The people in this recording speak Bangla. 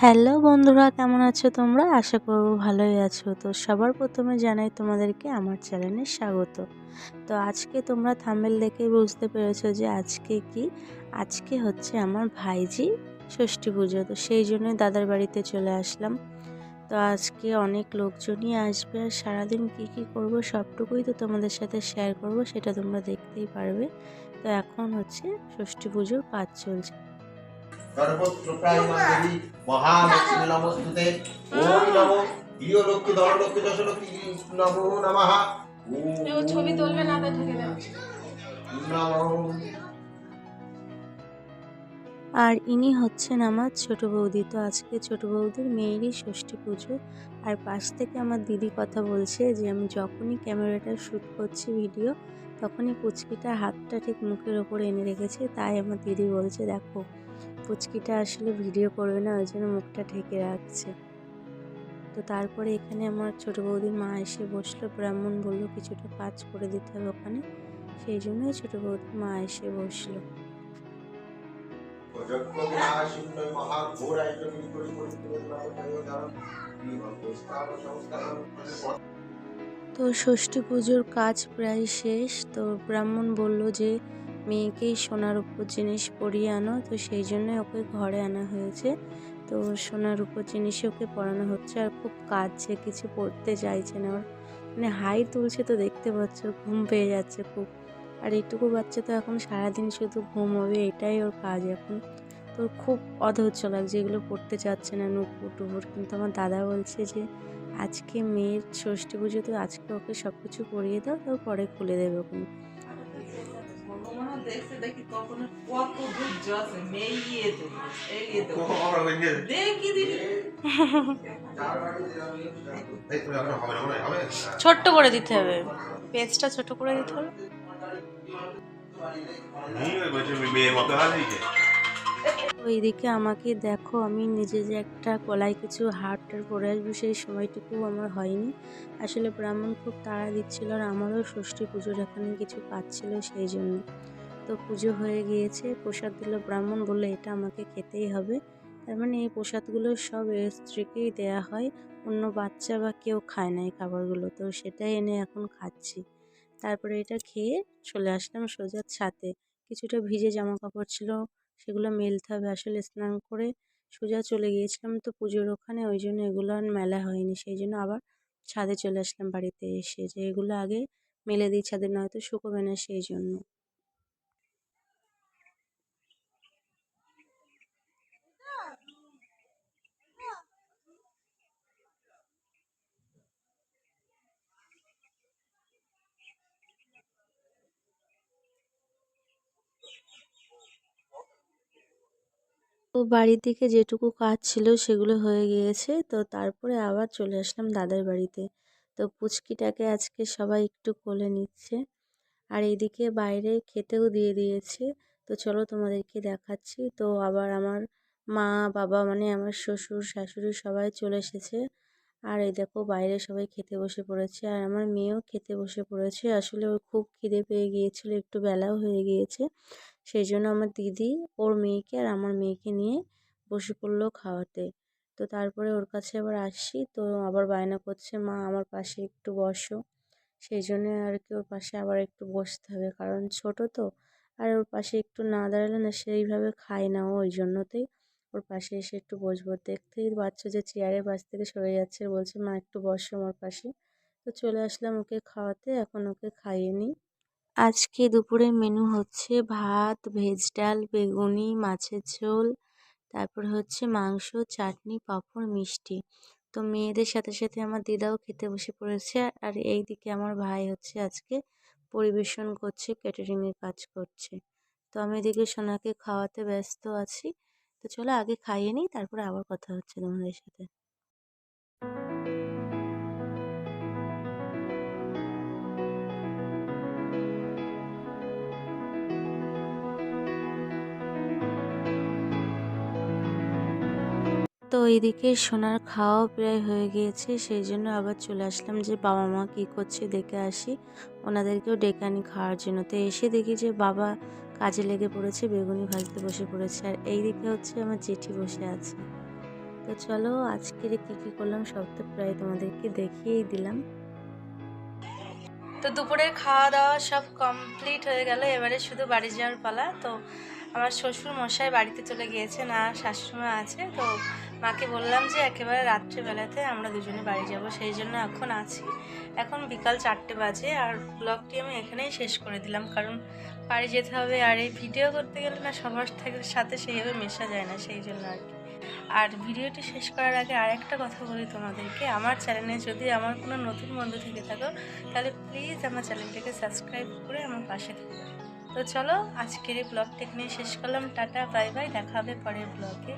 হ্যালো বন্ধুরা, কেমন আছো তোমরা? আশা করব ভালোই আছো। তো সবার প্রথমে জানাই তোমাদেরকে আমার চ্যানেলে স্বাগত। তো আজকে তোমরা থামেল দেখে বুঝতে পেরেছ যে আজকে কি আজকে হচ্ছে আমার ভাইজি ষষ্ঠী পুজো তো সেই জন্যই দাদার বাড়িতে চলে আসলাম। তো আজকে অনেক লোকজনই আসবে আর সারাদিন কী কী করব সবটুকুই তো তোমাদের সাথে শেয়ার করব সেটা তোমরা দেখতেই পারবে। তো এখন হচ্ছে ষষ্ঠী পুজোর কাজ চলছে। সর্বত্রপ্রায় দেবী মহালক্ষ্মী নমস্তুতে। ওম নমো প্রিয় লক্ষ্মী ধর লক্ষ্মী নমো। নমঃ ছবি তুলবে না তো ঢেকে দেবে। নমো আর ইনি হচ্ছেন আমার ছোট বৌদি। তো আজকে ছোট বৌদির মেয়েরই ষষ্ঠী পুজো। আর পাশ থেকে আমার দিদি কথা বলছে যে, আমি যখনই ক্যামেরাটা শ্যুট করছি ভিডিও, তখনই পুচকিটা হাতটা ঠিক মুখের ওপরে এনে রেখেছে। তাই আমার দিদি বলছে, দেখো, পুচকিটা আসলে ভিডিও করবে না, ওই জন্য মুখটা ঢেকে রাখছে। তো তারপরে এখানে আমার ছোট বৌদির মা এসে বসল, ব্রাহ্মণ বলল, কিছুটা কাজ করে দিতে হবে ওখানে। সেই জন্যই ছোট বৌদির মা এসে বসল। তো ষষ্ঠী পুজোর কাজ প্রায় শেষ। তো ব্রাহ্মণ বলল যে, মেয়েকেই সোনার উপর জিনিস পরিয়ে আনো। তো সেই জন্য ওকে ঘরে আনা হয়েছে। তো সোনার উপর জিনিসই ওকে পরানো হচ্ছে আর খুব কাঁদছে, কিছু পড়তে চাইছে না। ওর মানে হাই তুলছে তো দেখতে পাচ্ছ, ঘুম পেয়ে যাচ্ছে খুব। আর এইটুকু বাচ্চা তো এখন সারাদিন শুধু ঘুম হবে এটাই ওর কাজ এখন। তো ওর খুব অধৈর্য লাগছে এগুলো পড়তে চাচ্ছে না নুপুর টুপুর। কিন্তু আমার দাদা বলছে যে আজকে মেয়ের ষষ্ঠী পুজো তো আজকে ওকে সব কিছু করিয়ে দাও তারপর পরে খুলে দেবে ওখানে। ছোট্ট করে দিতে হবে। পেজটা ছোট করে দিতে হবে। তো এইদিকে আমাকে দেখো, আমি নিজে যে একটা গলায় কিছু হারটার পরে আসব, সেই সময়টুকু আমার হয়নি। আসলে ব্রাহ্মণ খুব তাড়া দিচ্ছিল আর আমারও ষষ্ঠী পুজোর এখানে কিছু কাজ ছিল সেই জন্য। তো পুজো হয়ে গিয়েছে, প্রসাদ দিল ব্রাহ্মণ, বলল এটা আমাকে খেতেই হবে। তার মানে এই প্রসাদগুলো সব স্ত্রীকেই দেওয়া হয়, অন্য বাচ্চা বা কেউ খায় না এই খাবারগুলো, তো সেটাই এনে এখন খাচ্ছি। তারপরে এটা খেয়ে চলে আসলাম সোজা ছাতে কিছুটা ভিজে জামা কাপড় ছিল, সেগুলো মেলতে হবে। আসলে স্নান করে সোজা চলে গিয়েছিলাম তো পুজোর ওখানে, ওই জন্য এগুলো আর মেলা হয়নি। সেই জন্য আবার ছাদে চলে আসলাম বাড়িতে এসে যে এগুলো আগে মেলে দিই ছাদে, নয়তো শুকোবে না সেই জন্য। তো বাড়ির দিকে যেটুকু কাজ ছিল সেগুলো হয়ে গিয়েছে। তো তারপরে আবার চলে আসলাম দাদার বাড়িতে। তো পুচকিটাকে আজকে সবাই একটু কোলে নিচ্ছে। আর এইদিকে বাইরে খেতেও দিয়ে দিয়েছে। তো চলো তোমাদেরকে দেখাচ্ছি। তো আবার আমার মা, বাবা মানে আমার শ্বশুর, শাশুড়ি সবাই চলে এসেছে। আর এই দেখো বাইরে সবাই খেতে বসে পড়েছে। আর আমার মেয়েও খেতে বসে পড়েছে। আসলে ওর খুব খিদে পেয়ে গিয়েছিল, একটু বেলাও হয়ে গিয়েছে। সেই জন্য আমার দিদি ওর মেয়েকে আর আমার মেয়েকে নিয়ে বসে পড়ল খাওয়াতে। তো তারপরে ওর কাছে আবার আসছি, তো আবার বায়না করছে, মা, আমার পাশে একটু বসো। সেই জন্য আর কি ওর পাশে আবার একটু বসতে হবে, কারণ ছোট তো। আর ওর পাশে একটু না দাঁড়ালে না সেইভাবে খায় না ওই জন্যতেই ওর পাশে এসে একটু বসবো। দেখতেই বাচ্চা যে চেয়ারের পাশ থেকে সরে যাচ্ছে, বলছে, মা, একটু বসো আমার পাশে। তো চলে আসলাম ওকে খাওয়াতে, এখন ওকে খাইয়ে নিই। আজকে দুপুরের মেনু হচ্ছে ভাত, ভেজ ডাল, বেগুনি, মাছের ঝোল, তারপর হচ্ছে মাংস, চাটনি, পাঁপড়, মিষ্টি। তো মেয়েদের সাথে সাথে আমার দিদাও খেতে বসে পড়েছে আর এই দিকে আমার ভাই হচ্ছে আজকে পরিবেশন করছে ক্যাটারিংয়ের কাজ করছে। তো আমি এদিকে সোনাকে খাওয়াতে ব্যস্ত আছি। তো চলো আগে খাইয়ে নিই, তারপরে আবার কথা হচ্ছে তোমাদের সাথে। তো এইদিকে সোনার খাওয়াও প্রায় হয়ে গিয়েছে, সেই জন্য আবার চলে আসলাম যে বাবা মা কী করছে দেখে আসি। ওনাদেরকেও ডেকে আনি খাওয়ার জন্য। তো এসে দেখি যে বাবা কাজে লেগে পড়েছে, বেগুনি ভাজতে বসে পড়েছে। আর এই দিকে হচ্ছে আমার চিঠি বসে আছে। তো চলো আজকের কী কী করলাম সব তো প্রায় তোমাদেরকে দেখিয়েই দিলাম। তো দুপুরের খাওয়া দাওয়া সব কমপ্লিট হয়ে গেল। এবারে শুধু বাড়ি যাওয়ার পালা। তো আমার শ্বশুর মশাই বাড়িতে চলে গিয়েছেন আর শাশুড়িমা আছে। তো মাকে বললাম যে, একেবারে রাত্রেবেলাতে আমরা দুজনে বাড়ি যাব, সেই জন্য এখন আছি। এখন বিকাল চারটে বাজে আর ব্লগটি আমি এখানেই শেষ করে দিলাম। কারণ বাড়ি যেতে হবে আর এই ভিডিও করতে গেলে না, সবার থেকে সাথে সেইভাবে মেশা যায় না, সেই জন্য আর কি। আর ভিডিওটি শেষ করার আগে আর একটা কথা বলি তোমাদেরকে। আমার চ্যানেলে যদি আমার কোনো নতুন বন্ধু থেকে থাকো, তাহলে প্লিজ আমার চ্যানেলটাকে সাবস্ক্রাইব করে আমার পাশে থাকো। তো চলো আজকের এই ব্লগটা এখানে শেষ করলাম। টাটা বাই বাই দেখা হবে পরের ব্লগে